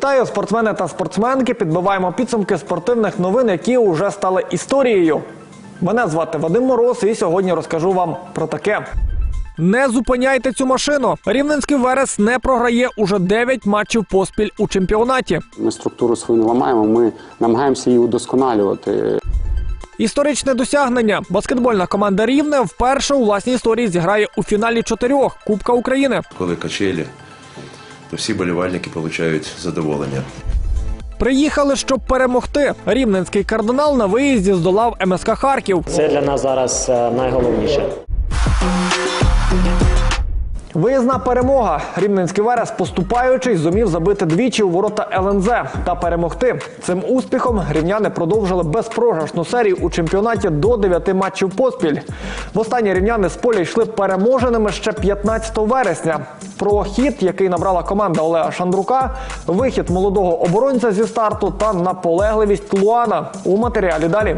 Вітаю, спортсмени та спортсменки. Підбиваємо підсумки спортивних новин, які вже стали історією. Мене звати Вадим Мороз, і сьогодні розкажу вам про таке. Не зупиняйте цю машину. Рівненський Верес не програє уже 9 матчів поспіль у чемпіонаті. Ми структуру свою не ламаємо, ми намагаємося її удосконалювати. Історичне досягнення. Баскетбольна команда Рівне вперше у власній історії зіграє у фіналі чотирьох Кубка України. коли качелі, то всі болівальники отримують задоволення. Приїхали, щоб перемогти. Рівненський кардинал на виїзді здолав МСК Харків. Це для нас зараз е, найголовніше. Виїзна перемога. Рівненський Верес, поступаючий, зумів забити двічі у ворота ЛНЗ та перемогти. Цим успіхом рівняни продовжили безпрограшну серію у чемпіонаті до 9 матчів поспіль. Востаннє рівняни з поля йшли переможеними ще 15 вересня. Про хід, який набрала команда Олега Шандрука, вихід молодого оборонця зі старту та наполегливість Луана у матеріалі далі.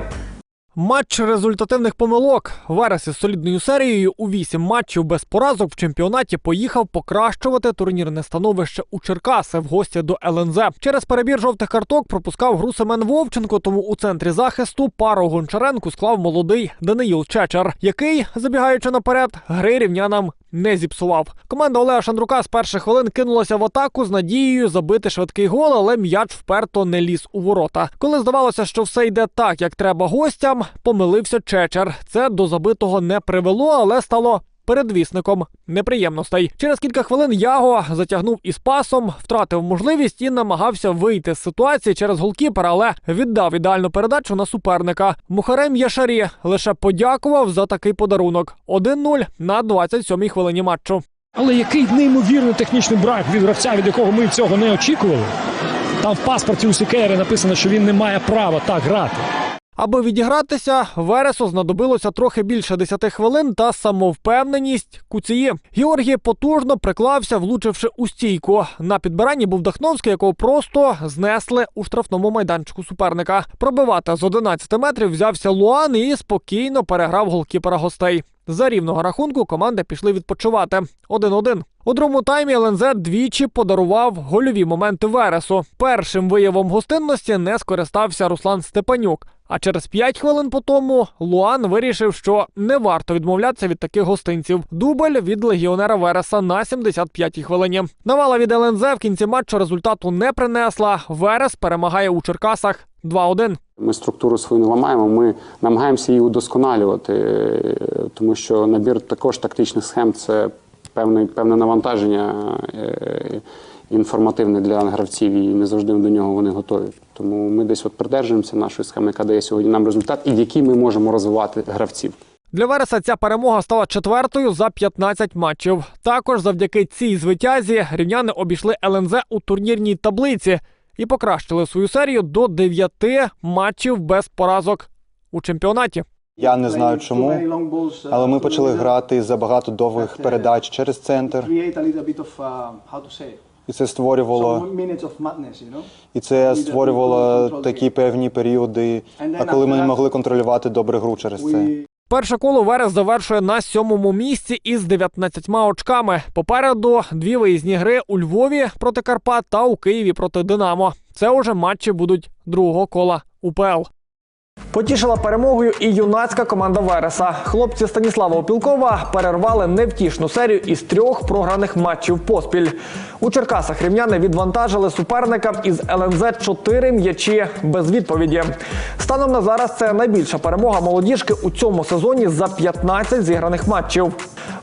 Матч результативних помилок. Верес із солідною серією у вісім матчів без поразок в чемпіонаті поїхав покращувати турнірне становище у Черкаси в гості до ЛНЗ. Через перебір жовтих карток пропускав гру Семен Вовченко, тому у центрі захисту пару Гончаренку склав молодий Даниїл Чечер, який, забігаючи наперед, гри рівнянам не зіпсував. Команда Олега Шандрука з перших хвилин кинулася в атаку з надією забити швидкий гол, але м'яч вперто не ліз у ворота. Коли здавалося, що все йде так, як треба гостям, помилився Чечер. Це до забитого не привело, але стало. Передвісником неприємностей через кілька хвилин Яго затягнув із пасом, втратив можливість і намагався вийти з ситуації через голкіпера, але віддав ідеальну передачу на суперника. Мухарем Яшарі лише подякував за такий подарунок. 1-0 на 27-й хвилині матчу. Але який неймовірний технічний брак від гравця, від якого ми цього не очікували. Там в паспорті у Сікери написано, що він не має права так грати. Аби відігратися, Вересу знадобилося трохи більше 10 хвилин та самовпевненість куції. Георгій потужно приклався, влучивши у стійку. На підбиранні був Дахновський, якого просто знесли у штрафному майданчику суперника. Пробивати з 11 метрів взявся Луан і спокійно переграв голкіпера гостей. За рівного рахунку команди пішли відпочивати 1-1. У другому таймі ЛНЗ двічі подарував гольові моменти Вересу. Першим виявом гостинності не скористався Руслан Степанюк. А через 5 хвилин по тому Луан вирішив, що не варто відмовлятися від таких гостинців. Дубль від легіонера Вереса на 75-й хвилині. Навала від ЛНЗ в кінці матчу результату не принесла. Верес перемагає у Черкасах 2-1. Ми структуру свою не ламаємо, ми намагаємося її удосконалювати, е, тому що набір також тактичних схем це певне, певне навантаження е, інформативне для гравців, і не завжди до нього вони готові. Тому ми десь от придержуємося нашої схеми, яка дає сьогодні нам результат, і в якій ми можемо розвивати гравців. Для Вереса ця перемога стала четвертою за 15 матчів. Також завдяки цій звитязі рівняни обійшли ЛНЗ у турнірній таблиці і покращили свою серію до 9 матчів без поразок у чемпіонаті. Я не знаю чому, але ми почали грати забагато довгих передач через центр, і це створювало і це створювало такі певні періоди, а коли ми не могли контролювати добре гру через це. Перше коло Верес завершує на сьомому місці із 19 очками. Попереду дві виїзні гри у Львові проти Карпат та у Києві проти Динамо. Це уже матчі будуть другого кола УПЛ. Потішила перемогою і юнацька команда Вереса. Хлопці Станіслава Опілкова перервали невтішну серію із трьох програних матчів поспіль. У Черкасах рівняни відвантажили суперникам із ЛНЗ 4 м'ячі без відповіді. Станом на зараз це найбільша перемога молодіжки у цьому сезоні за 15 зіграних матчів.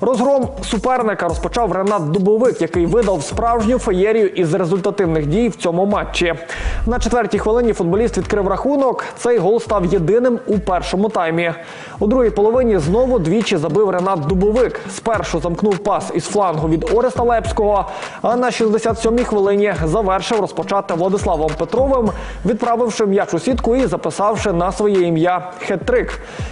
Розгром суперника розпочав Ренат Дубовик, який видав справжню феєрію із результативних дій в цьому матчі. На четвертій хвилині футболіст відкрив рахунок. Цей гол став єдиним у першому таймі. У другій половині знову двічі забив Ренат Дубовик. Спершу замкнув пас із флангу від Ореста Лепського, а на 67-й хвилині завершив розпочати Владиславом Петровим, відправивши м'яч у сітку і записавши на своє ім'я хет-трик.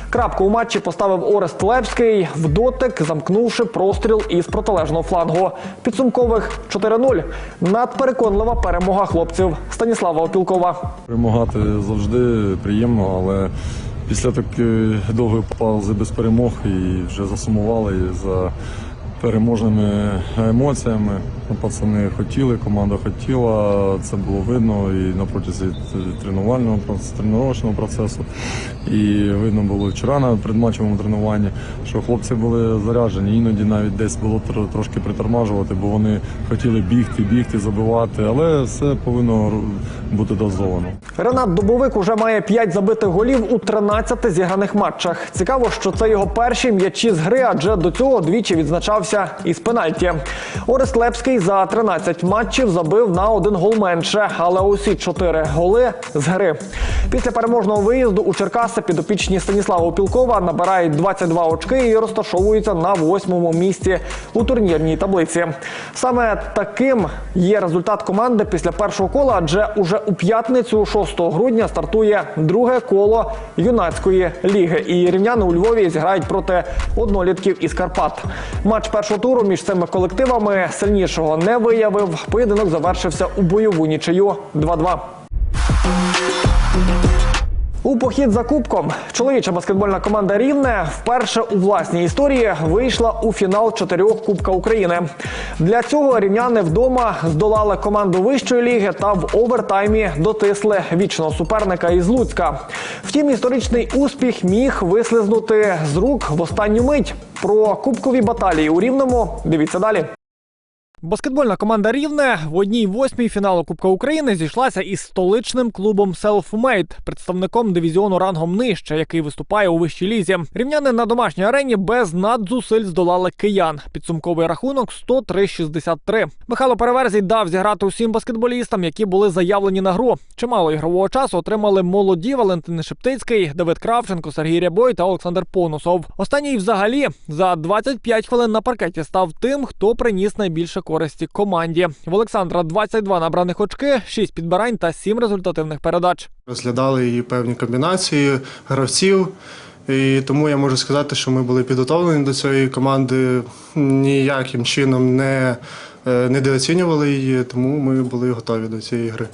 Крапку у матчі поставив Орест Лепський в дотик, замкнувши простріл із протилежного флангу. Підсумкових 4-0. Надпереконлива перемога хлопців Станіслава Опілкова. Перемагати завжди приємно, але після такої довгої паузи без перемог і вже засумували і за переможними емоціями. Ну, Пацани хотіли, команда хотіла, це було видно і на протязі тренувального тренувального процесу. І видно було вчора на предматчевому тренуванні, що хлопці були заряджені. Іноді навіть десь було трошки притормажувати, бо вони хотіли бігти, бігти, забивати, але все повинно бути дозовано. Ренат Дубовик уже має 5 забитих голів у 13 зіграних матчах. Цікаво, що це його перші м'ячі з гри, адже до цього двічі відзначався із пенальті. Орест Лепський за 13 матчів забив на один гол менше, але усі 4 голи з гри. Після переможного виїзду у Черкаси підопічні Станіслава Опілкова набирають 22 очки і розташовуються на восьмому місці у турнірній таблиці. Саме таким є результат команди після першого кола, адже уже у п'ятницю, 6 грудня, стартує друге коло юнацької ліги. І рівняни у Львові зіграють проти однолітків із Карпат. Матч першого туру між цими колективами сильнішого не виявив. Поєдинок завершився у бойову нічию 2-2. У похід за кубком чоловіча баскетбольна команда Рівне вперше у власній історії вийшла у фінал чотирьох Кубка України. Для цього рівняни вдома здолали команду вищої ліги та в овертаймі дотисли вічного суперника із Луцька. Втім, історичний успіх міг вислизнути з рук в останню мить. Про кубкові баталії у Рівному дивіться далі. Баскетбольна команда Рівне в одній восьмій фіналу Кубка України зійшлася із столичним клубом Selfmade, представником дивізіону рангом нижче, який виступає у вищій лізі. Рівняни на домашній арені без надзусиль здолали киян. Підсумковий рахунок 103-63. Михайло Переверзій дав зіграти усім баскетболістам, які були заявлені на гру. Чимало ігрового часу отримали молоді Валентин Шептицький, Давид Кравченко, Сергій Рябой та Олександр Понусов. Останній взагалі за 25 хвилин на паркеті став тим, хто приніс найбільше користі команді. В Олександра 22 набраних очки, 6 підбирань та 7 результативних передач. Розглядали її певні комбінації гравців. І тому я можу сказати, що ми були підготовлені до цієї команди, ніяким чином не е, недооцінювали її, тому ми були готові до цієї гри.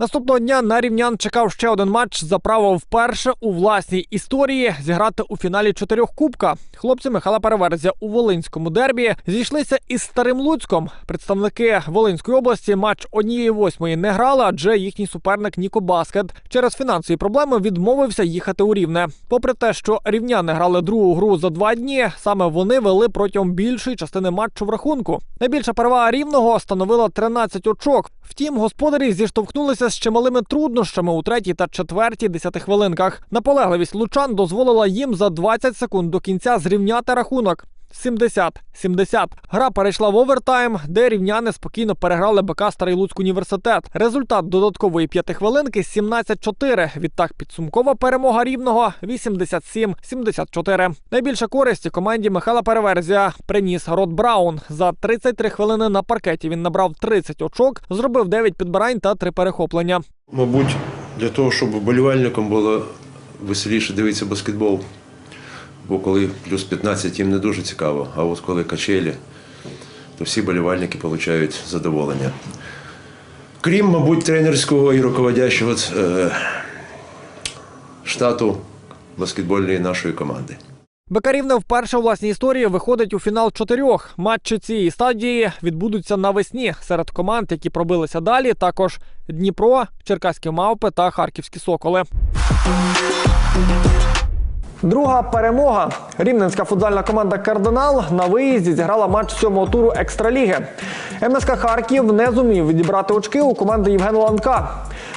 Наступного дня на рівнян чекав ще один матч за право вперше у власній історії зіграти у фіналі чотирьох кубка. Хлопці Михайла Переверзя у Волинському дербі зійшлися із Старим Луцьком. Представники Волинської області матч однієї восьмої не грали, адже їхній суперник Ніко Баскет через фінансові проблеми відмовився їхати у Рівне. Попри те, що рівняни грали другу гру за два дні, саме вони вели протягом більшої частини матчу в рахунку. Найбільша перевага рівного становила 13 очок. Втім, господарі зіштовхнулися з чималими труднощами у третій та четвертій десятихвилинках. Наполегливість лучан дозволила їм за 20 секунд до кінця зрівняти рахунок. 70-70. Гра перейшла в овертайм, де рівняни спокійно переграли БК Старий Луцьк університет. Результат додаткової п'ятихвилинки 17-4. Відтак підсумкова перемога рівного 87-74. Найбільше користі команді Михайла Переверзія приніс Рот Браун. За 33 хвилини на паркеті він набрав 30 очок, зробив 9 підбирань та 3 перехоплення. Мабуть, для того, щоб вболівальникам було веселіше дивитися баскетбол. Бо коли плюс 15 їм не дуже цікаво, а от коли качелі, то всі болівальники отримують задоволення. Крім, мабуть, тренерського і руководящого е, штату баскетбольної нашої команди. Бекарівне вперше у власній історії виходить у фінал чотирьох. Матчі цієї стадії відбудуться навесні серед команд, які пробилися далі. Також Дніпро, Черкаські мавпи та Харківські соколи. Друга перемога. Рівненська футзальна команда Кардинал на виїзді зіграла матч сьомого туру екстраліги. МСК Харків не зумів відібрати очки у команди Євгена Ланка.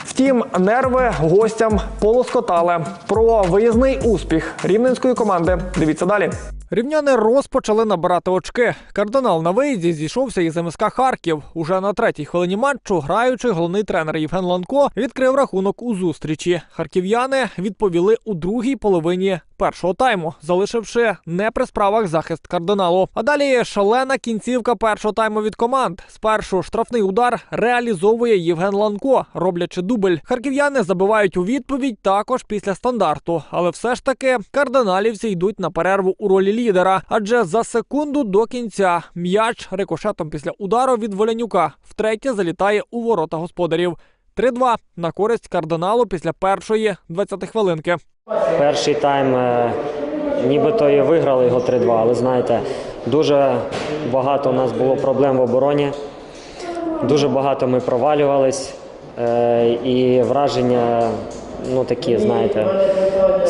Втім, нерви гостям полоскотали. Про виїзний успіх рівненської команди. Дивіться далі. Рівняни розпочали набирати очки. Кардинал на виїзді зійшовся із МСК Харків. Уже на третій хвилині матчу граючий головний тренер Євген Ланко відкрив рахунок у зустрічі. Харків'яни відповіли у другій половині першого тайму, залишивши не при справах захист кардиналу. А далі шалена кінцівка першого тайму від команд. Спершу штрафний удар реалізовує Євген Ланко, роблячи дубль. Харків'яни забивають у відповідь також після стандарту. Але все ж таки кардиналівці йдуть на перерву у ролі лідера, адже за секунду до кінця м'яч рикошетом після удару від Волянюка втретє залітає у ворота господарів. 3-2 на користь кардиналу після першої 20 хвилинки. Перший тайм е, Нібито і виграли його 3-2, але знаєте, дуже багато у нас було проблем в обороні, дуже багато ми провалювались, е, і враження, ну такі, знаєте,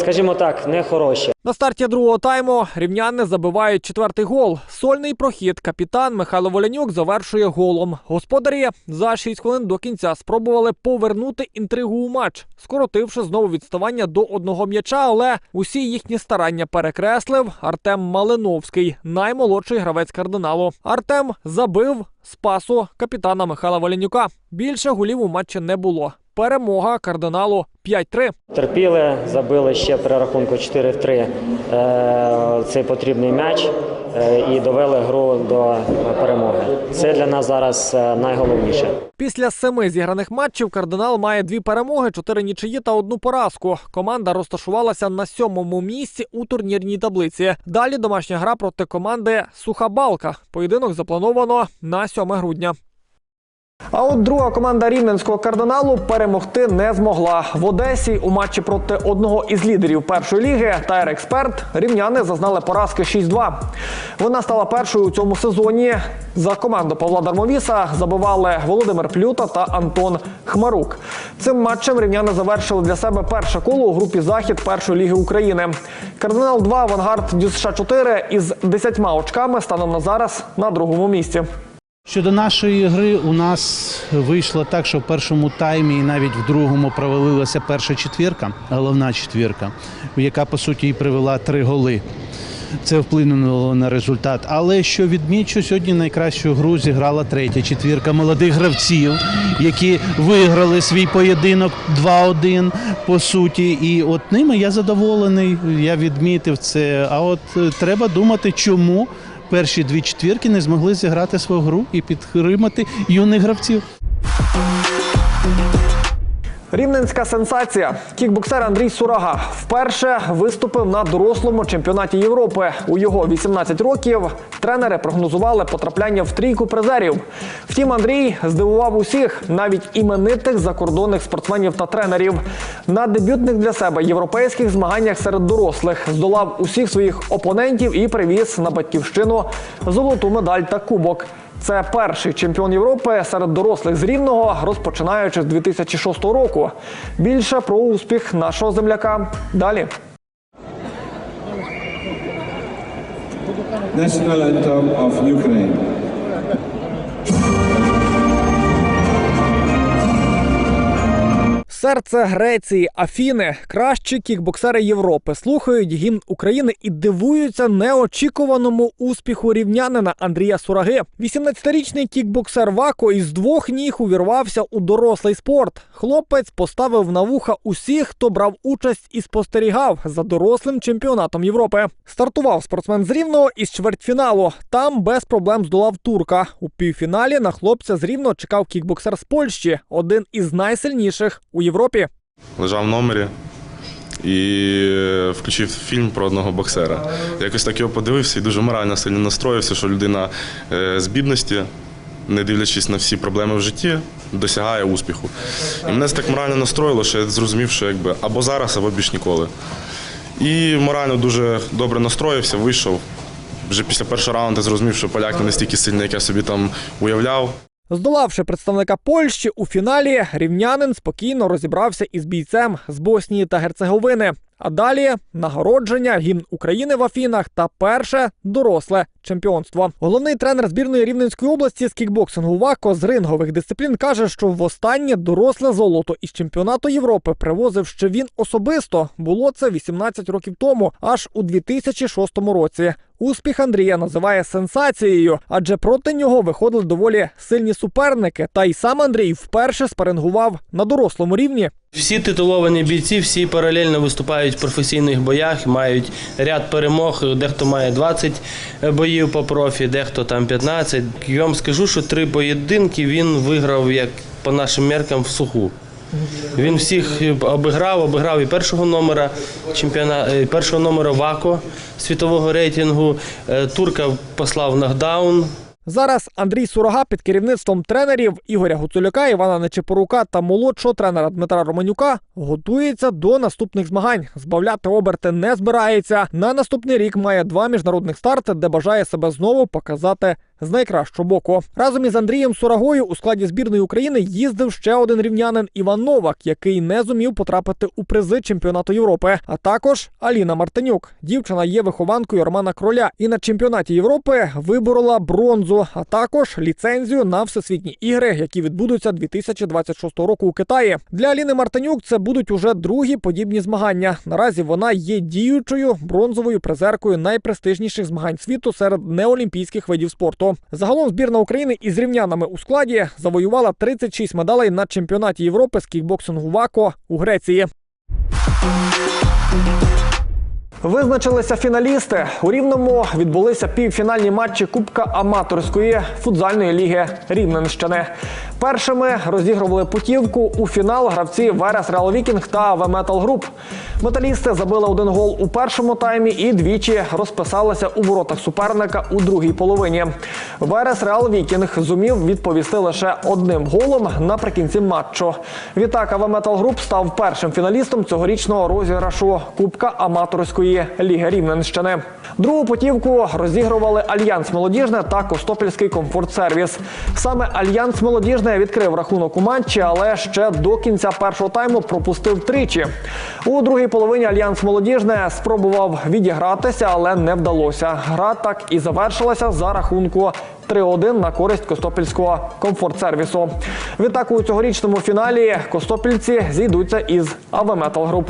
скажімо так, не хороші. На старті другого тайму рівняни забивають четвертий гол. Сольний прохід. Капітан Михайло Волянюк завершує голом. Господарі за 6 хвилин до кінця спробували повернути інтригу у матч, скоротивши знову відставання до одного м'яча. Але усі їхні старання перекреслив Артем Малиновський, наймолодший гравець кардиналу. Артем забив з пасу капітана Михайла Волянюка. Більше голів у матчі не було. Перемога кардиналу 5-3. Терпіли, забили ще при рахунку 4 в 3 е, цей потрібний м'яч е, і довели гру до перемоги. Це для нас зараз е, найголовніше. Після семи зіграних матчів кардинал має дві перемоги, чотири нічиї та одну поразку. Команда розташувалася на сьомому місці у турнірній таблиці. Далі домашня гра проти команди Суха Балка. Поєдинок заплановано на 7 грудня. А от друга команда рівненського кардиналу перемогти не змогла. В Одесі у матчі проти одного із лідерів першої ліги Тайр Експерт рівняни зазнали поразки 6-2. Вона стала першою у цьому сезоні. За команду Павла Дармовіса забивали Володимир Плюта та Антон Хмарук. Цим матчем рівняни завершили для себе перше коло у групі Захід першої ліги України. Кардинал 2 Авангард ДЮСШ 4 із 10 очками станом на зараз на другому місці. Щодо нашої гри, у нас вийшло так, що в першому таймі і навіть в другому провалилася перша четвірка, головна четвірка, яка по суті і привела три голи. Це вплинуло на результат. Але що відмічу, сьогодні найкращу гру зіграла третя четвірка молодих гравців, які виграли свій поєдинок 2-1 по суті. І от ними я задоволений. Я відмітив це. А от е, треба думати, чому перші дві четвірки не змогли зіграти свою гру і підтримати юних гравців. Рівненська сенсація. Кікбоксер Андрій Сурага вперше виступив на дорослому чемпіонаті Європи. У його 18 років тренери прогнозували потрапляння в трійку призерів. Втім, Андрій здивував усіх, навіть іменитих закордонних спортсменів та тренерів. На дебютних для себе європейських змаганнях серед дорослих здолав усіх своїх опонентів і привіз на батьківщину золоту медаль та кубок. Це перший чемпіон Європи серед дорослих з Рівного, розпочинаючи з 2006 року. Більше про успіх нашого земляка далі. National anthem of Ukraine. Серце Греції, Афіни, кращі кікбоксери Європи слухають гімн України і дивуються неочікуваному успіху рівнянина Андрія Сураги. 18-річний кікбоксер Вако із двох ніг увірвався у дорослий спорт. Хлопець поставив на вуха усіх, хто брав участь і спостерігав за дорослим чемпіонатом Європи. Стартував спортсмен з Рівного із чвертьфіналу. Там без проблем здолав турка. У півфіналі на хлопця з Рівного чекав кікбоксер з Польщі, один із найсильніших у Європі. Лежав в номері і включив фільм про одного боксера. Якось так його подивився і дуже морально сильно настроївся, що людина е, з бідності, не дивлячись на всі проблеми в житті, досягає успіху. І мене це так морально настроїло, що я зрозумів, що якби або зараз, або більш ніколи. І морально дуже добре настроївся, вийшов. Вже після першого раунду зрозумів, що поляк не настільки сильний, як я собі там уявляв. Здолавши представника Польщі у фіналі, рівнянин спокійно розібрався із бійцем з Боснії та Герцеговини. А далі нагородження, гімн України в Афінах та перше доросле чемпіонство. Головний тренер збірної Рівненської області з кікбоксингу ВАКО з рингових дисциплін каже, що востаннє доросле золото із чемпіонату Європи привозив ще він особисто. Було це 18 років тому, аж у 2006 році. Успіх Андрія називає сенсацією, адже проти нього виходили доволі сильні суперники. Та й сам Андрій вперше спарингував на дорослому рівні. Всі титуловані бійці, всі паралельно виступають в професійних боях, мають ряд перемог. Дехто має 20 боїв по профі, дехто там 15. Я вам скажу, що три поєдинки він виграв як по нашим меркам в суху. Він всіх обіграв, обіграв і першого номера чемпіона, е, першого номера ВАКО світового рейтингу. Е, Турка послав нокдаун. Зараз Андрій Сурога під керівництвом тренерів Ігоря Гуцуляка, Івана Нечипорука та молодшого тренера Дмитра Романюка готується до наступних змагань. Збавляти оберти не збирається. На наступний рік має два міжнародних старти, де бажає себе знову показати з найкращого боку. Разом із Андрієм Сурагою у складі збірної України їздив ще один рівнянин Іван Новак, який не зумів потрапити у призи чемпіонату Європи. А також Аліна Мартинюк. Дівчина є вихованкою Романа Кроля і на чемпіонаті Європи виборола бронзу, а також ліцензію на всесвітні ігри, які відбудуться 2026 року у Китаї. Для Аліни Мартинюк це будуть уже другі подібні змагання. Наразі вона є діючою бронзовою призеркою найпрестижніших змагань світу серед неолімпійських видів спорту. Загалом збірна України із рівнянами у складі завоювала 36 медалей на чемпіонаті Європи з кікбоксингу ВАКО у Греції. Визначилися фіналісти. У Рівному відбулися півфінальні матчі Кубка аматорської футзальної ліги Рівненщини. Першими розігрували путівку у фінал гравці Верес Реал Вікінг та АВ Метал Груп. Металісти забили один гол у першому таймі і двічі розписалися у воротах суперника у другій половині. Верес Реал Вікінг зумів відповісти лише одним голом наприкінці матчу. Відтак АВ Метал Груп став першим фіналістом цьогорічного розіграшу Кубка аматорської ліги Рівненщини. Другу путівку розігрували Альянс Молодіжне та Костопільський комфорт сервіс. Саме Альянс Молодіжне відкрив рахунок у матчі, але ще до кінця першого тайму пропустив тричі. У другій половині Альянс Молодіжне спробував відігратися, але не вдалося. Гра так і завершилася за рахунку 3-1 на користь Костопільського комфорт-сервісу. Відтак у цьогорічному фіналі Костопільці зійдуться із АВ Метал Груп.